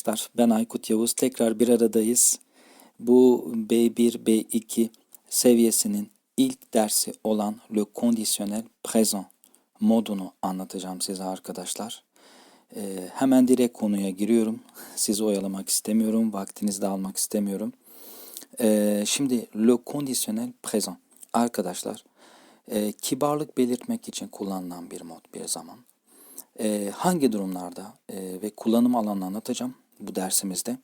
Arkadaşlar, ben Aykut Yavuz. Tekrar bir aradayız. Bu B1, B2 seviyesinin ilk dersi olan Le Conditionnel Présent modunu anlatacağım size arkadaşlar. Ee, hemen direkt konuya giriyorum. Sizi oyalamak istemiyorum, vaktinizi de almak istemiyorum. Ee, şimdi Le Conditionnel Présent arkadaşlar e, kibarlık belirtmek için kullanılan bir mod bir zaman. E, hangi durumlarda e, ve kullanım alanını anlatacağım bu dersimizde.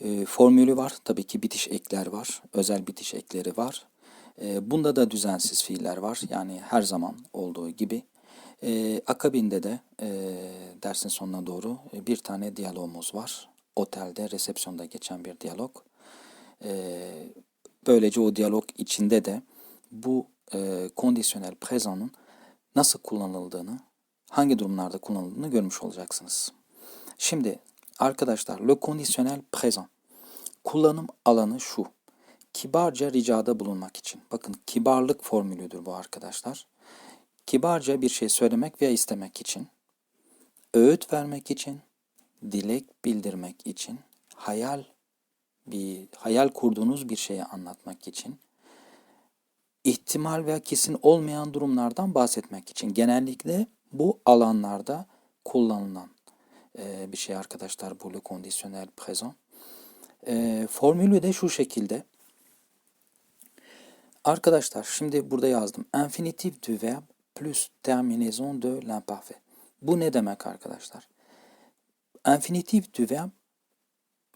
E, formülü var, tabii ki bitiş ekler var, özel bitiş ekleri var. E, bunda da düzensiz fiiller var, yani her zaman olduğu gibi. E, akabinde de e, dersin sonuna doğru e, bir tane diyalogumuz var. Otelde, resepsiyonda geçen bir diyalog. E, böylece o diyalog içinde de bu e, kondisyonel présent'ın nasıl kullanıldığını hangi durumlarda kullanıldığını görmüş olacaksınız. Şimdi arkadaşlar le conditionnel présent kullanım alanı şu. Kibarca ricada bulunmak için. Bakın kibarlık formülüdür bu arkadaşlar. Kibarca bir şey söylemek veya istemek için, öğüt vermek için, dilek bildirmek için, hayal bir hayal kurduğunuz bir şeyi anlatmak için, ihtimal veya kesin olmayan durumlardan bahsetmek için genellikle bu alanlarda kullanılan e, bir şey arkadaşlar bu le condisyonel présent. E, formülü de şu şekilde. Arkadaşlar şimdi burada yazdım. Infinitif du verbe plus terminaison de l'imparfait. Bu ne demek arkadaşlar? Infinitif du verbe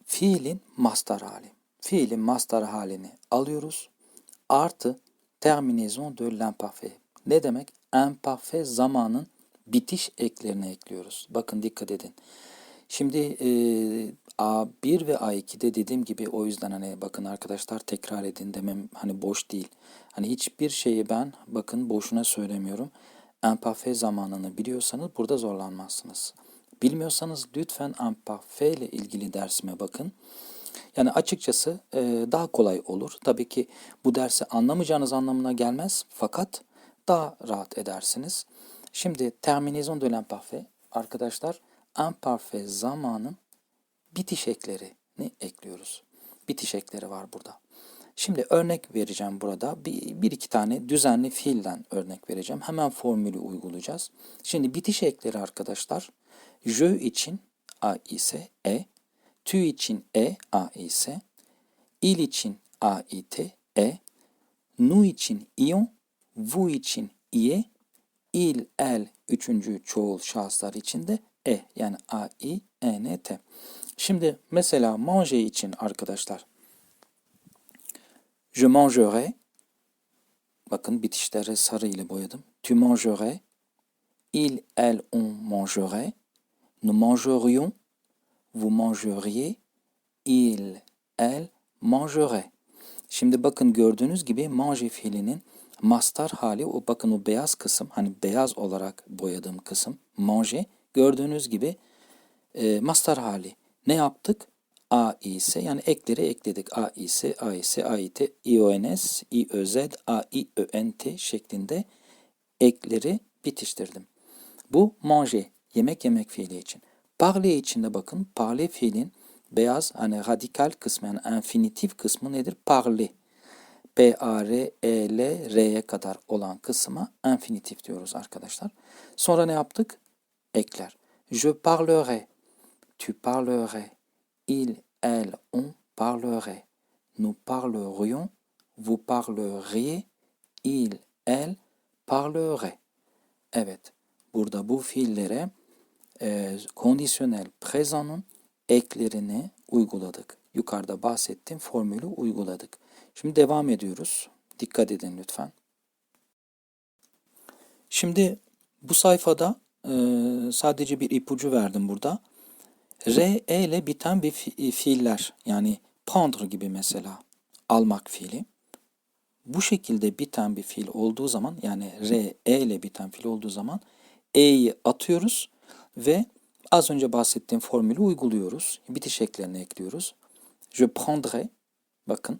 fiilin mastar hali. Fiilin mastar halini alıyoruz. Artı terminaison de l'imparfait. Ne demek? Imparfait zamanın bitiş eklerini ekliyoruz. Bakın dikkat edin. Şimdi e, A1 ve A2'de dediğim gibi o yüzden hani bakın arkadaşlar tekrar edin demem hani boş değil. Hani hiçbir şeyi ben bakın boşuna söylemiyorum. Imparfait zamanını biliyorsanız burada zorlanmazsınız. Bilmiyorsanız lütfen imparfait ile ilgili dersime bakın. Yani açıkçası e, daha kolay olur. Tabii ki bu dersi anlamayacağınız anlamına gelmez fakat daha rahat edersiniz. Şimdi terminaison de l'imparfait arkadaşlar imparfait zamanın bitiş eklerini ekliyoruz. Bitiş ekleri var burada. Şimdi örnek vereceğim burada. Bir, bir iki tane düzenli fiilden örnek vereceğim. Hemen formülü uygulayacağız. Şimdi bitiş ekleri arkadaşlar. Je için A ise E, tu için E, A ise, il için A it E, nous için ion, vous için iye, il, el üçüncü çoğul şahıslar içinde e yani a, i, e, n, t. Şimdi mesela manger için arkadaşlar je mangerai bakın bitişleri sarı ile boyadım. Tu mangerais il, elle, on mangerait nous mangerions vous mangeriez il, elle mangerait. Şimdi bakın gördüğünüz gibi manger fiilinin Mastar hali o bakın o beyaz kısım hani beyaz olarak boyadığım kısım manger gördüğünüz gibi e, mastar hali. Ne yaptık? A ise yani ekleri ekledik. A ise A ise A it I O N S I Ö Z A I Ö N T şeklinde ekleri bitiştirdim. Bu manger yemek yemek fiili için. Parler için de bakın parler fiilin beyaz hani radikal kısmı yani infinitif kısmı nedir? Parler. P, A, R, E, L, R'ye kadar olan kısma infinitif diyoruz arkadaşlar. Sonra ne yaptık? Ekler. Je parlerai, tu parlerais, il, elle, on parlerait, nous parlerions, vous parleriez, il, elle parlerait. Evet, burada bu fiillere e, kondisyonel présent'ın eklerini uyguladık. Yukarıda bahsettiğim formülü uyguladık. Şimdi devam ediyoruz. Dikkat edin lütfen. Şimdi bu sayfada e, sadece bir ipucu verdim burada. R, E ile biten bir fi e, fiiller yani prendre gibi mesela almak fiili. Bu şekilde biten bir fiil olduğu zaman yani R, E ile biten fiil olduğu zaman E'yi atıyoruz ve az önce bahsettiğim formülü uyguluyoruz. Bitiş eklerini ekliyoruz. Je prendrai bakın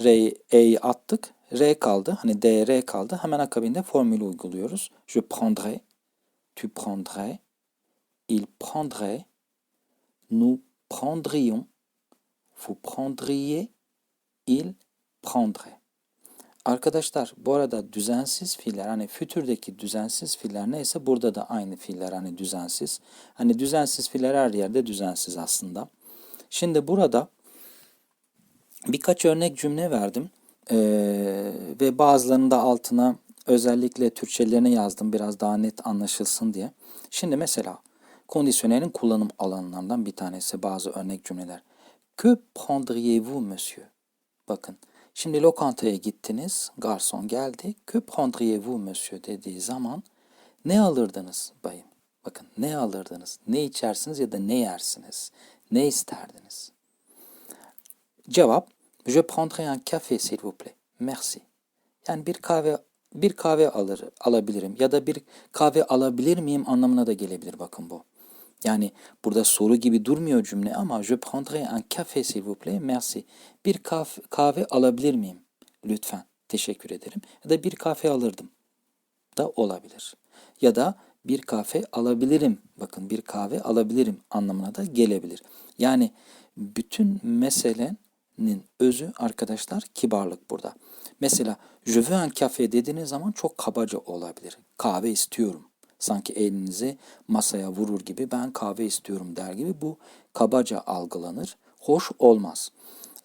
R'yi E'yi attık. R kaldı. Hani D, R kaldı. Hemen akabinde formülü uyguluyoruz. Je prendrai, tu prendrais, il prendrait, nous prendrions, vous prendriez, il prendrait. Arkadaşlar bu arada düzensiz fiiller hani fütürdeki düzensiz fiiller neyse burada da aynı fiiller hani düzensiz. Hani düzensiz fiiller her yerde düzensiz aslında. Şimdi burada birkaç örnek cümle verdim Ee, ve bazılarını da altına özellikle Türkçelerini yazdım biraz daha net anlaşılsın diye. Şimdi mesela kondisyonelin kullanım alanlarından bir tanesi bazı örnek cümleler. Que prendriez-vous monsieur? Bakın şimdi lokantaya gittiniz, garson geldi. Que prendriez-vous monsieur dediği zaman ne alırdınız bayım? Bakın ne alırdınız? Ne içersiniz ya da ne yersiniz? Ne isterdiniz? Cevap Je prendrai un café s'il vous plaît. Merci. Yani bir kahve bir kahve alır alabilirim ya da bir kahve alabilir miyim anlamına da gelebilir bakın bu. Yani burada soru gibi durmuyor cümle ama je prendrai un café s'il vous plaît. Merci. Bir kahve, kahve alabilir miyim? Lütfen. Teşekkür ederim. Ya da bir kahve alırdım da olabilir. Ya da bir kahve alabilirim. Bakın bir kahve alabilirim anlamına da gelebilir. Yani bütün meselenin özü arkadaşlar kibarlık burada. Mesela je veux un café dediğiniz zaman çok kabaca olabilir. Kahve istiyorum. Sanki elinizi masaya vurur gibi ben kahve istiyorum der gibi bu kabaca algılanır. Hoş olmaz.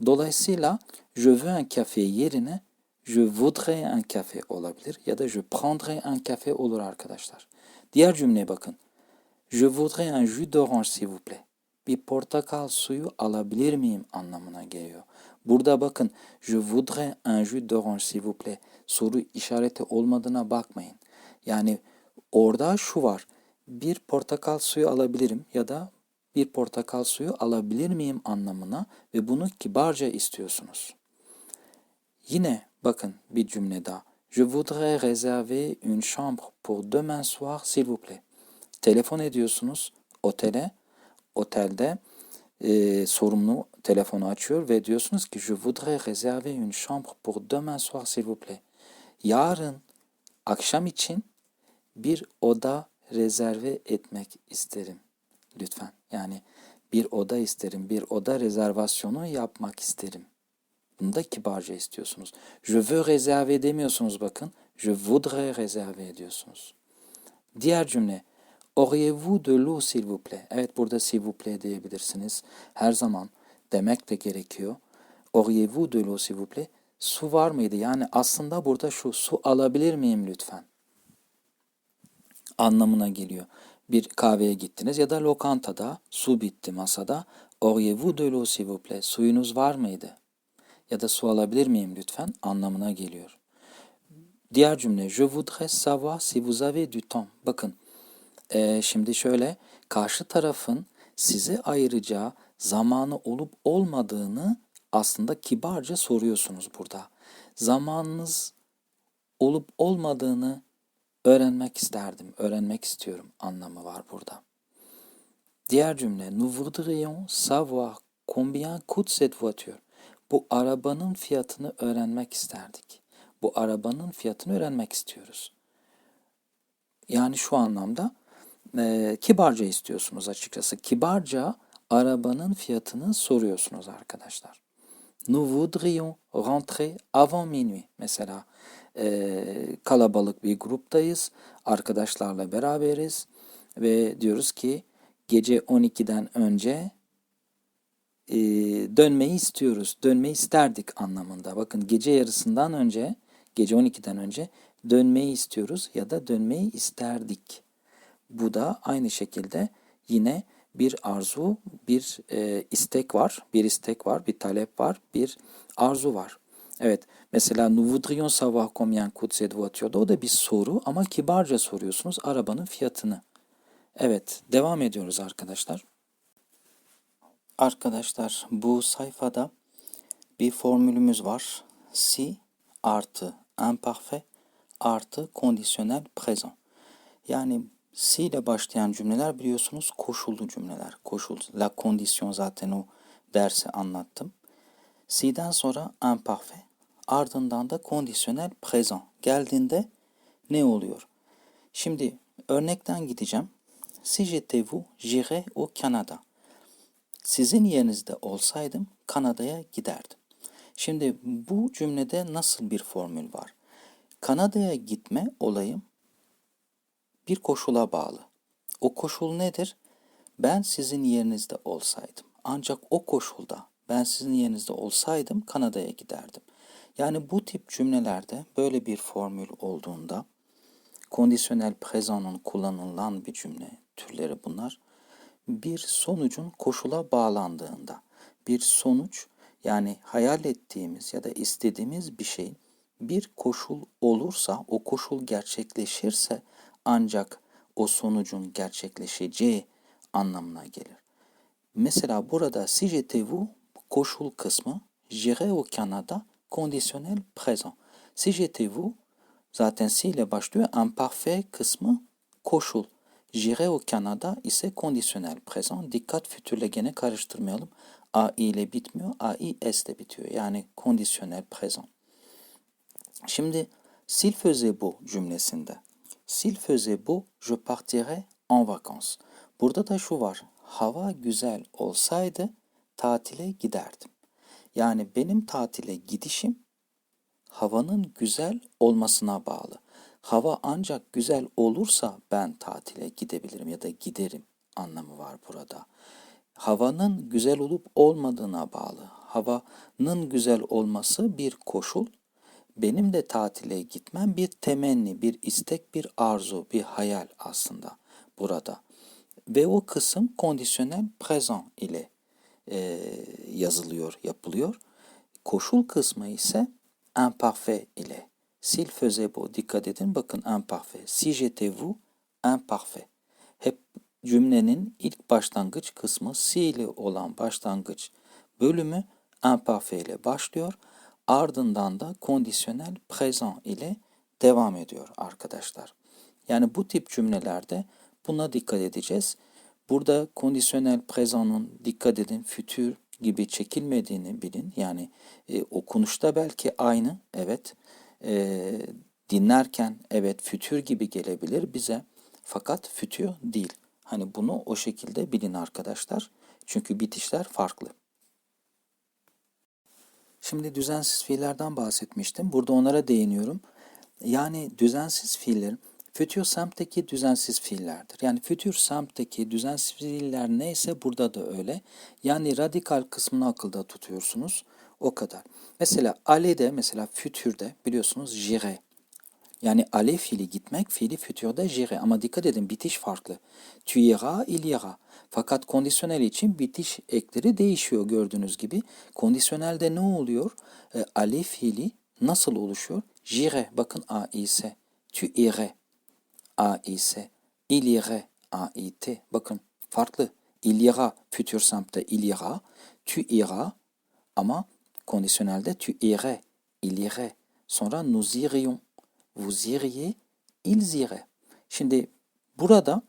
Dolayısıyla je veux un café yerine je voudrais un café olabilir ya da je prendrais un café olur arkadaşlar. Diğer cümleye bakın. Je voudrais un jus d'orange s'il vous plaît. Bir portakal suyu alabilir miyim anlamına geliyor. Burada bakın je voudrais un jus d'orange s'il vous plaît. Soru işareti olmadığına bakmayın. Yani orada şu var. Bir portakal suyu alabilirim ya da bir portakal suyu alabilir miyim anlamına ve bunu kibarca istiyorsunuz. Yine bakın bir cümle daha. Je voudrais réserver une chambre pour demain soir s'il vous plaît. Telefon ediyorsunuz otele. Otelde e, sorumlu telefonu açıyor ve diyorsunuz ki je voudrais réserver une chambre pour demain soir s'il vous plaît. Yarın akşam için bir oda rezerve etmek isterim. Lütfen. Yani bir oda isterim, bir oda rezervasyonu yapmak isterim. Bunu da kibarca istiyorsunuz. Je veux réserver demiyorsunuz bakın. Je voudrais réserver ediyorsunuz. Diğer cümle. Auriez-vous de l'eau s'il vous plaît? Evet burada s'il vous plaît diyebilirsiniz. Her zaman demek de gerekiyor. Auriez-vous de l'eau s'il vous plaît? Su var mıydı? Yani aslında burada şu su alabilir miyim lütfen? Anlamına geliyor. Bir kahveye gittiniz ya da lokantada su bitti masada. Auriez-vous de l'eau s'il vous plaît? Suyunuz var mıydı? Ya da su alabilir miyim lütfen? Anlamına geliyor. Diğer cümle. Je voudrais savoir si vous avez du temps. Bakın ee, şimdi şöyle karşı tarafın size ayıracağı zamanı olup olmadığını aslında kibarca soruyorsunuz burada. Zamanınız olup olmadığını öğrenmek isterdim, öğrenmek istiyorum anlamı var burada. Diğer cümle, nous voudrions savoir combien coûte cette voiture. Bu arabanın fiyatını öğrenmek isterdik. Bu arabanın fiyatını öğrenmek istiyoruz. Yani şu anlamda e, kibarca istiyorsunuz açıkçası. Kibarca arabanın fiyatını soruyorsunuz arkadaşlar. Nous voudrions rentrer avant minuit. Mesela e, kalabalık bir gruptayız. Arkadaşlarla beraberiz. Ve diyoruz ki gece 12'den önce e, dönmeyi istiyoruz. Dönmeyi isterdik anlamında. Bakın gece yarısından önce, gece 12'den önce dönmeyi istiyoruz ya da dönmeyi isterdik. Bu da aynı şekilde yine bir arzu, bir e, istek var, bir istek var, bir talep var, bir arzu var. Evet, mesela nous voudrions savoir combien coûte cette voiture. O da bir soru ama kibarca soruyorsunuz arabanın fiyatını. Evet, devam ediyoruz arkadaşlar. Arkadaşlar bu sayfada bir formülümüz var. Si artı imparfait artı kondisyonel présent. Yani si ile başlayan cümleler biliyorsunuz koşullu cümleler. Koşul, la condition zaten o dersi anlattım. Si'den sonra imparfait, ardından da kondisyonel présent geldiğinde ne oluyor? Şimdi örnekten gideceğim. Si j'étais vous, j'irais au Canada. sizin yerinizde olsaydım Kanada'ya giderdim. Şimdi bu cümlede nasıl bir formül var? Kanada'ya gitme olayım bir koşula bağlı. O koşul nedir? Ben sizin yerinizde olsaydım. Ancak o koşulda ben sizin yerinizde olsaydım Kanada'ya giderdim. Yani bu tip cümlelerde böyle bir formül olduğunda kondisyonel présent'ın kullanılan bir cümle türleri bunlar. Bir sonucun koşula bağlandığında bir sonuç yani hayal ettiğimiz ya da istediğimiz bir şeyin bir koşul olursa, o koşul gerçekleşirse ancak o sonucun gerçekleşeceği anlamına gelir. Mesela burada si j'étais koşul kısmı j'irai au Canada kondisyonel présent. Si j'étais zaten si ile başlıyor. Imparfait kısmı koşul. J'irai au Canada ise kondisyonel présent. Dikkat fütürle gene karıştırmayalım. AI ile bitmiyor. AI S ile bitiyor. Yani kondisyonel présent. Şimdi s'il beau cümlesinde. S'il faisait beau, je partirais en vacances. Burada da şu var. Hava güzel olsaydı tatile giderdim. Yani benim tatile gidişim havanın güzel olmasına bağlı. Hava ancak güzel olursa ben tatile gidebilirim ya da giderim anlamı var burada. Havanın güzel olup olmadığına bağlı. Havanın güzel olması bir koşul. Benim de tatile gitmem bir temenni, bir istek, bir arzu, bir hayal aslında burada. Ve o kısım kondisyonel present ile e, yazılıyor, yapılıyor. Koşul kısmı ise imparfait ile. S'il faisait beau, dikkat edin bakın imparfait. Si j'étais vous, imparfait. Hep cümlenin ilk başlangıç kısmı si ile olan başlangıç bölümü imparfait ile başlıyor. Ardından da kondisyonel présent ile devam ediyor arkadaşlar. Yani bu tip cümlelerde buna dikkat edeceğiz. Burada kondisyonel présent'ın dikkat edin fütür gibi çekilmediğini bilin. Yani e, okunuşta belki aynı evet e, dinlerken evet fütür gibi gelebilir bize fakat fütür değil. Hani bunu o şekilde bilin arkadaşlar. Çünkü bitişler farklı. Şimdi düzensiz fiillerden bahsetmiştim. Burada onlara değiniyorum. Yani düzensiz fiillerin Future Samp'teki düzensiz fiillerdir. Yani Future Samp'teki düzensiz fiiller neyse burada da öyle. Yani radikal kısmını akılda tutuyorsunuz. O kadar. Mesela Ale'de mesela Future'de biliyorsunuz jire. Yani ale fiili gitmek, fiili future'da jire. Ama dikkat edin bitiş farklı. Tu iras, il ira. Fakat kondisyonel için bitiş ekleri değişiyor gördüğünüz gibi. Kondisyonelde ne oluyor? E, ale fiili nasıl oluşuyor? Jire. Bakın a, i, s. Tu irais. AIS, il irait, AIT. Bakın farklı. Il ira, futur simple'de il ira, tu iras ama kondisyonelde tu irais, il irait. Sonra nous irions, vous iriez, ils iraient. Şimdi burada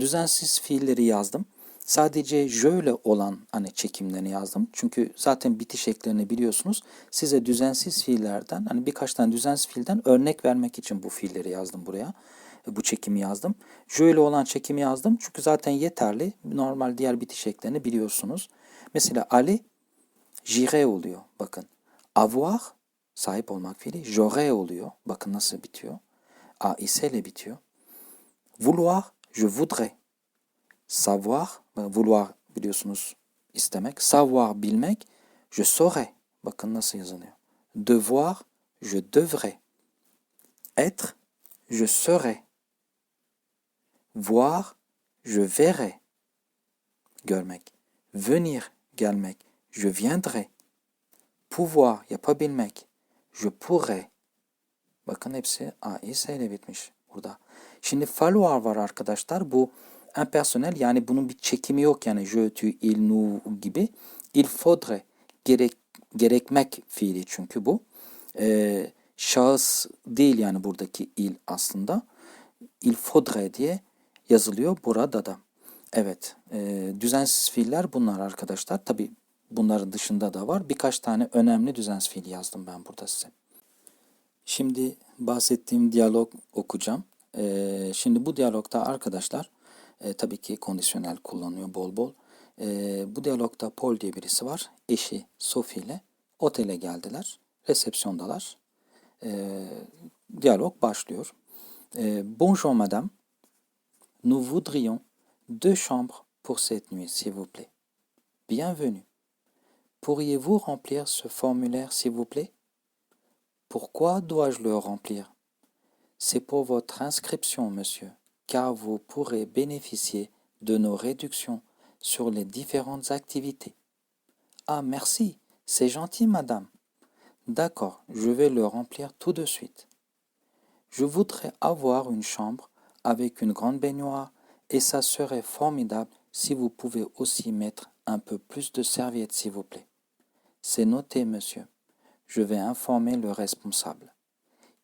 düzensiz fiilleri yazdım. Sadece şöyle olan hani çekimlerini yazdım. Çünkü zaten bitiş eklerini biliyorsunuz. Size düzensiz fiillerden hani birkaç tane düzensiz fiilden örnek vermek için bu fiilleri yazdım buraya bu çekimi yazdım. Şöyle olan çekimi yazdım çünkü zaten yeterli. Normal diğer bitiş eklerini biliyorsunuz. Mesela Ali jire oluyor. Bakın. Avoir sahip olmak fiili j'aurais oluyor. Bakın nasıl bitiyor. A ise. Vouloir je voudrais. Savoir vouloir biliyorsunuz istemek. Savoir bilmek je saurais. Bakın. Devoir je devrais. Être je serais. Voir, je verrai. Görmek. Venir, gelmek. Je viendrai. Pouvoir, yapabilmek. Je pourrai. Bakın hepsi A, I, S ile bitmiş burada. Şimdi falloir var arkadaşlar. Bu impersonel yani bunun bir çekimi yok yani je, tu, il, nous gibi. Il faudrait. Gerek, gerekmek fiili çünkü bu. Ee, şahıs değil yani buradaki il aslında. Il faudrait diye yazılıyor burada da. Evet, e, düzensiz fiiller bunlar arkadaşlar. Tabi bunların dışında da var. Birkaç tane önemli düzensiz fiil yazdım ben burada size. Şimdi bahsettiğim diyalog okuyacağım. E, şimdi bu diyalogda arkadaşlar e, tabii ki kondisyonel kullanıyor bol bol. Ee, bu diyalogda Paul diye birisi var. Eşi Sophie ile otele geldiler. Resepsiyondalar. Ee, diyalog başlıyor. Ee, Bonjour madame. Nous voudrions deux chambres pour cette nuit, s'il vous plaît. Bienvenue. Pourriez-vous remplir ce formulaire, s'il vous plaît? Pourquoi dois-je le remplir? C'est pour votre inscription, monsieur, car vous pourrez bénéficier de nos réductions sur les différentes activités. Ah, merci, c'est gentil, madame. D'accord, je vais le remplir tout de suite. Je voudrais avoir une chambre avec une grande baignoire et ça serait formidable si vous pouvez aussi mettre un peu plus de serviettes, s'il vous plaît. C'est noté, monsieur. Je vais informer le responsable.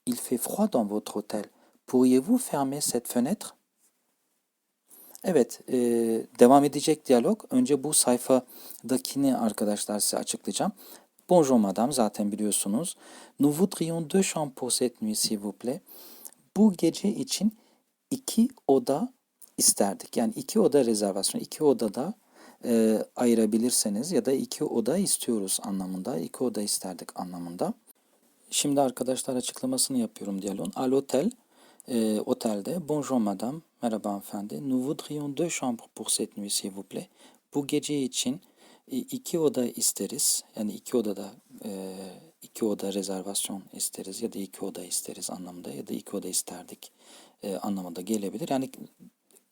Il fait froid dans votre hôtel. Pourriez-vous fermer cette fenêtre Evet, e, devam edecek diyalog. Önce bu sayfadakini arkadaşlar size açıklayacağım. Bonjour madame, zaten biliyorsunuz. Nous voudrions deux chambres pour cette nuit, s'il vous plaît. Bu gece için iki oda isterdik. Yani iki oda rezervasyon, iki odada e, ayırabilirseniz ya da iki oda istiyoruz anlamında, iki oda isterdik anlamında. Şimdi arkadaşlar açıklamasını yapıyorum diyaloğun. À l'hôtel, e, otelde. Bonjour madame, merhaba hanımefendi. Nous voudrions deux chambres pour cette nuit s'il vous plaît. Bu gece için e, iki oda isteriz. Yani iki odada e, iki oda rezervasyon isteriz ya da iki oda isteriz anlamında ya da iki oda isterdik e, anlamında gelebilir. Yani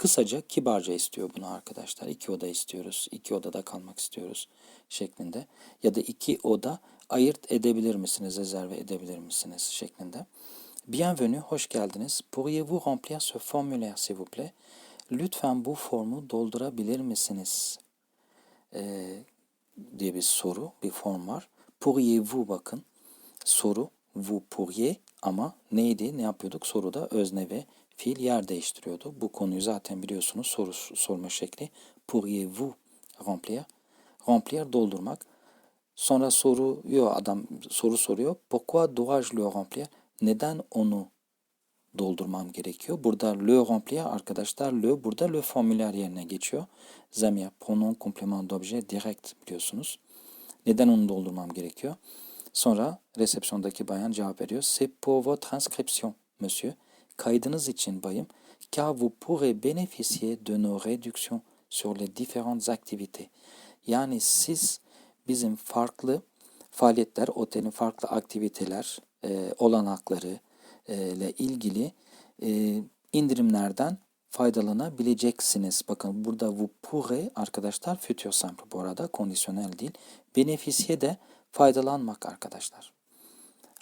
kısaca kibarca istiyor bunu arkadaşlar. İki oda istiyoruz, iki odada kalmak istiyoruz şeklinde. Ya da iki oda ayırt edebilir misiniz, rezerve edebilir misiniz şeklinde. Bienvenue, hoş geldiniz. Pourriez-vous remplir ce formulaire s'il vous plaît? Lütfen bu formu doldurabilir misiniz? Ee, diye bir soru, bir form var. Pourriez-vous bakın. Soru, vous pourriez ama neydi, ne yapıyorduk? Soruda özne ve fiil yer değiştiriyordu. Bu konuyu zaten biliyorsunuz soru sorma şekli. Pourriez-vous remplir? Remplir doldurmak. Sonra soruyor adam soru soruyor. Pourquoi dois-je le remplir? Neden onu doldurmam gerekiyor? Burada le remplir arkadaşlar le burada le formüler yerine geçiyor. Zamir pronom complément d'objet direct biliyorsunuz. Neden onu doldurmam gerekiyor? Sonra resepsiyondaki bayan cevap veriyor. C'est pour votre inscription, monsieur. Kaydınız için bayım. Car vous pourrez bénéficier de nos réductions sur les différentes activités. Yani siz bizim farklı faaliyetler, otelin farklı aktiviteler, e, olanakları e, ile ilgili e, indirimlerden faydalanabileceksiniz. Bakın burada vous pourrez arkadaşlar futur simple bu arada kondisyonel değil. Beneficier de faydalanmak arkadaşlar.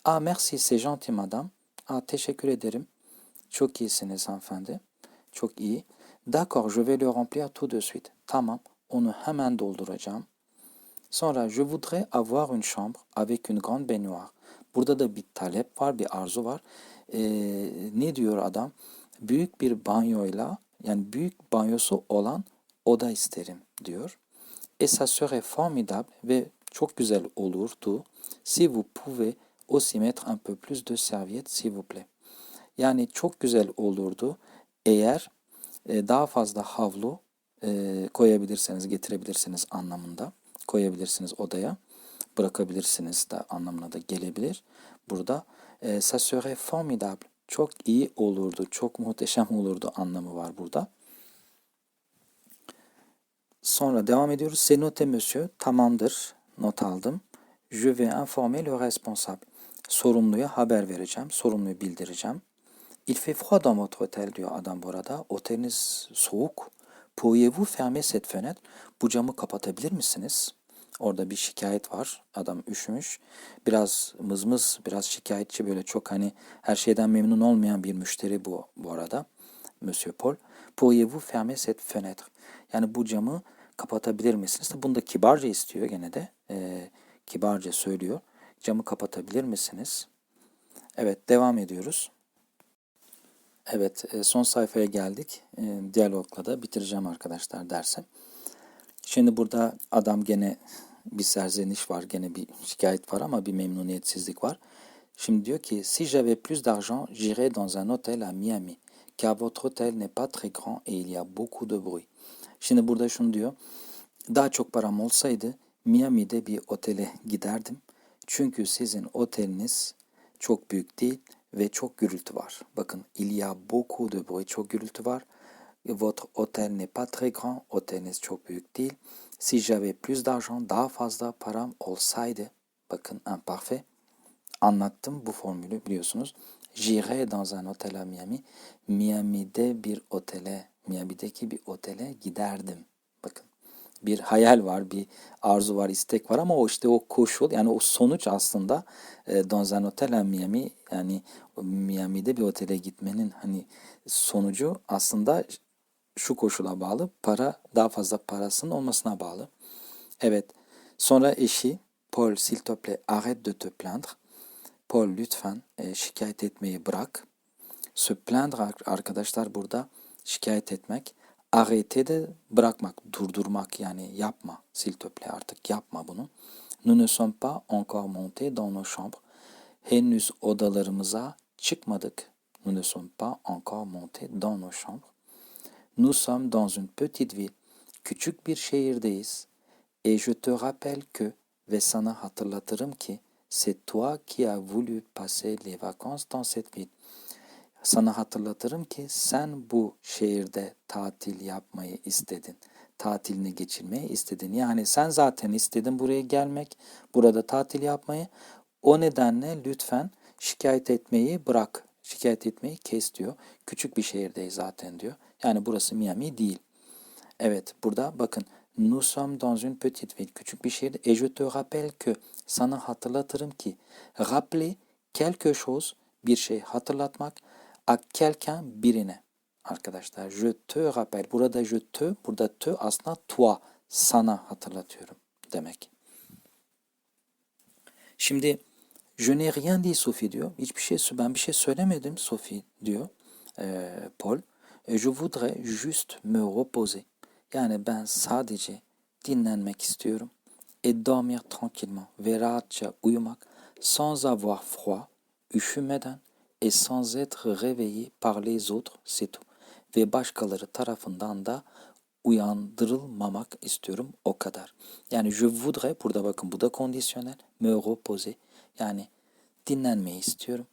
Ah merci c'est gentil madame. Ah teşekkür ederim. Çok iyisiniz hanımefendi. Çok iyi. D'accord je vais le remplir tout de suite. Tamam onu hemen dolduracağım. Sonra je voudrais avoir une chambre avec une grande baignoire. Burada da bir talep var, bir arzu var. Ee, ne diyor adam? Büyük bir banyoyla yani büyük banyosu olan oda isterim diyor. Et ça serait formidable ve çok güzel olurdu si vous pouvez aussi mettre un peu plus de serviettes s'il vous plaît. Yani çok güzel olurdu eğer e, daha fazla havlu e, koyabilirseniz, getirebilirsiniz anlamında koyabilirsiniz odaya. Bırakabilirsiniz de anlamına da gelebilir. Burada e, ça serait formidable. Çok iyi olurdu, çok muhteşem olurdu anlamı var burada. Sonra devam ediyoruz. C'est noté monsieur. Tamamdır. Not aldım. Je vais informer le responsable. Sorumluya haber vereceğim. Sorumluyu bildireceğim. Il fait froid dans votre hôtel diyor adam burada. Oteliniz soğuk. Pourriez-vous fermer cette fenêtre? Bu camı kapatabilir misiniz? Orada bir şikayet var. Adam üşümüş. Biraz mızmız, biraz şikayetçi böyle çok hani her şeyden memnun olmayan bir müşteri bu bu arada. Monsieur Paul. Pourriez-vous fermer cette fenêtre? Yani bu camı kapatabilir misiniz? Bunu da kibarca istiyor gene de. E, kibarca söylüyor. Camı kapatabilir misiniz? Evet devam ediyoruz. Evet son sayfaya geldik. E, diyalogla da bitireceğim arkadaşlar dersi. Şimdi burada adam gene bir serzeniş var, gene bir şikayet var ama bir memnuniyetsizlik var. Şimdi diyor ki, si j'avais plus d'argent, j'irais dans un hôtel à Miami. Car votre hôtel n'est pas très grand et il y a beaucoup de bruit. Şimdi burada şunu diyor, daha çok param olsaydı Miami'de bir otele giderdim. Çünkü sizin oteliniz çok büyük değil ve çok gürültü var. Bakın il y a beaucoup de bruit, çok gürültü var. Votre hôtel n'est pas très grand, oteliniz çok büyük değil. Si j'avais plus d'argent, daha fazla param olsaydı, bakın imparfait, anlattım bu formülü biliyorsunuz. J'irai dans un hôtel à Miami. Miami'de bir otele, Miami'deki bir otele giderdim. Bir hayal var, bir arzu var, istek var ama o işte o koşul yani o sonuç aslında e, hôtel à Miami yani Miami'de bir otele gitmenin hani sonucu aslında şu koşula bağlı. Para daha fazla parasının olmasına bağlı. Evet. Sonra eşi Paul s'il te plaît arrête de te plaindre. Paul lütfen e, şikayet etmeyi bırak. Se plaindre ar- arkadaşlar burada şikayet etmek. Arrêter de bırakmak, durdurmak yani yapma. S'il te plaît artık yapma bunu. Nous ne sommes pas encore montés dans nos chambres. Henüz odalarımıza çıkmadık. Nous ne sommes pas encore montés dans nos chambres. Nous sommes dans une petite ville. Küçük bir şehirdeyiz. Et je te rappelle que ve sana hatırlatırım ki c'est toi qui as voulu passer les vacances dans cette ville. Sana hatırlatırım ki sen bu şehirde tatil yapmayı istedin. Tatilini geçirmeyi istedin. Yani sen zaten istedin buraya gelmek, burada tatil yapmayı. O nedenle lütfen şikayet etmeyi bırak. Şikayet etmeyi kes diyor. Küçük bir şehirdeyiz zaten diyor. Yani burası Miami değil. Evet burada bakın. Nous sommes dans une petite ville. Küçük bir şehirde. Et je te rappelle que. Sana hatırlatırım ki. Rappeler quelque chose. Bir şey hatırlatmak. À quelqu'un birine. Arkadaşlar je te rappelle. Burada je te. Burada te aslında toi. Sana hatırlatıyorum demek. Şimdi je n'ai rien dit Sophie diyor. Hiçbir şey ben bir şey söylemedim Sophie diyor e, Paul. E, je voudrais juste me reposer. Yani ben sadece dinlenmek istiyorum. Et dormir tranquillement. Ve rahatça uyumak. Sans avoir froid. Üşümeden. Et sans être réveillé par les autres. C'est tout. Ve başkaları tarafından da uyandırılmamak istiyorum o kadar. Yani je voudrais burada bakın bu da kondisyonel me reposer yani dinlenmeyi istiyorum.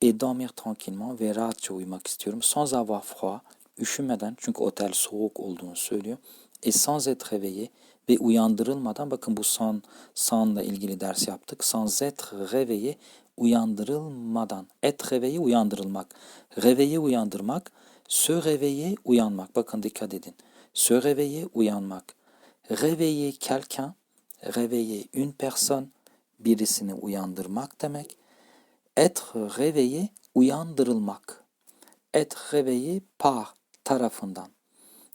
Et dormir tranquillement ve rahatça uyumak istiyorum. Sans avoir froid üşümeden çünkü otel soğuk olduğunu söylüyor. Et sans être réveillé ve uyandırılmadan bakın bu sans sansla ilgili ders yaptık. Sans être réveillé uyandırılmadan. Être réveillé uyandırılmak. Réveillé uyandırmak. Se réveiller uyanmak. Bakın dikkat edin. Se réveiller uyanmak. Réveiller quelqu'un. Réveiller une personne. Birisini uyandırmak demek. Être réveillé uyandırılmak. Être réveillé par tarafından.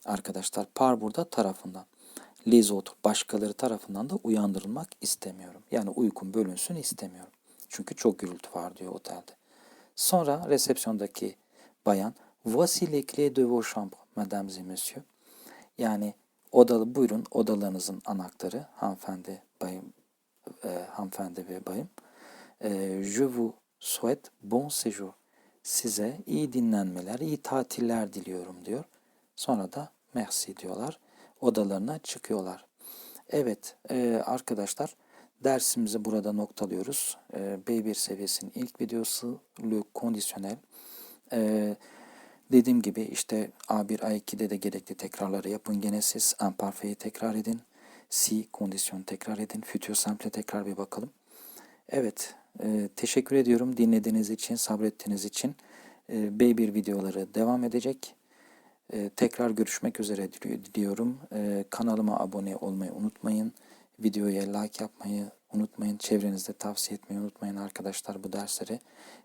Arkadaşlar par burada tarafından. Les autres başkaları tarafından da uyandırılmak istemiyorum. Yani uykum bölünsün istemiyorum. Çünkü çok gürültü var diyor otelde. Sonra resepsiyondaki bayan Voici les clés de vos chambres, mesdames et messieurs. Yani odalı buyurun odalarınızın anahtarı hanımefendi, bayım, e, hanımefendi ve bayım. E, je vous souhaite bon séjour. Size iyi dinlenmeler, iyi tatiller diliyorum diyor. Sonra da merci diyorlar. Odalarına çıkıyorlar. Evet e, arkadaşlar dersimizi burada noktalıyoruz. E, B1 seviyesinin ilk videosu Le Conditionnel. E, dediğim gibi işte A1, A2'de de gerekli tekrarları yapın. Gene siz imparfait'i tekrar edin. Si kondisyon tekrar edin. Future simple tekrar bir bakalım. Evet, e, teşekkür ediyorum dinlediğiniz için, sabrettiğiniz için. E, B1 videoları devam edecek. Tekrar görüşmek üzere diliyorum. Kanalıma abone olmayı unutmayın. Videoya like yapmayı unutmayın. Çevrenizde tavsiye etmeyi unutmayın arkadaşlar bu dersleri.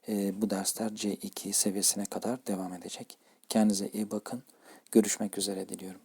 E, bu dersler C2 seviyesine kadar devam edecek. Kendinize iyi bakın. Görüşmek üzere diliyorum.